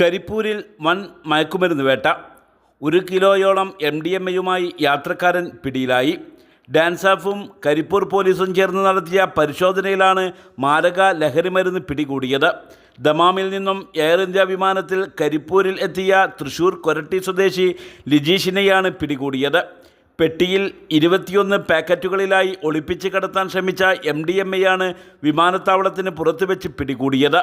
കരിപ്പൂരിൽ വൻ മയക്കുമരുന്ന് വേട്ട. ഒരു കിലോയോളം എം ഡി എം എയുമായി യാത്രക്കാരൻ പിടിയിലായി. ഡാൻസാഫും കരിപ്പൂർ പോലീസും ചേർന്ന് നടത്തിയ പരിശോധനയിലാണ് മാരക ലഹരിമരുന്ന് പിടികൂടിയത്. ദമാമിൽ നിന്നും എയർ ഇന്ത്യ വിമാനത്തിൽ കരിപ്പൂരിൽ എത്തിയ തൃശൂർ കൊരട്ടി സ്വദേശി ലിജീഷിനെയാണ് പിടികൂടിയത്. പെട്ടിയിൽ ഇരുപത്തിയൊന്ന് പാക്കറ്റുകളിലായി ഒളിപ്പിച്ച് കടത്താൻ ശ്രമിച്ച എം ഡി എം എയാണ് വിമാനത്താവളത്തിന് പുറത്തുവെച്ച് പിടികൂടിയത്.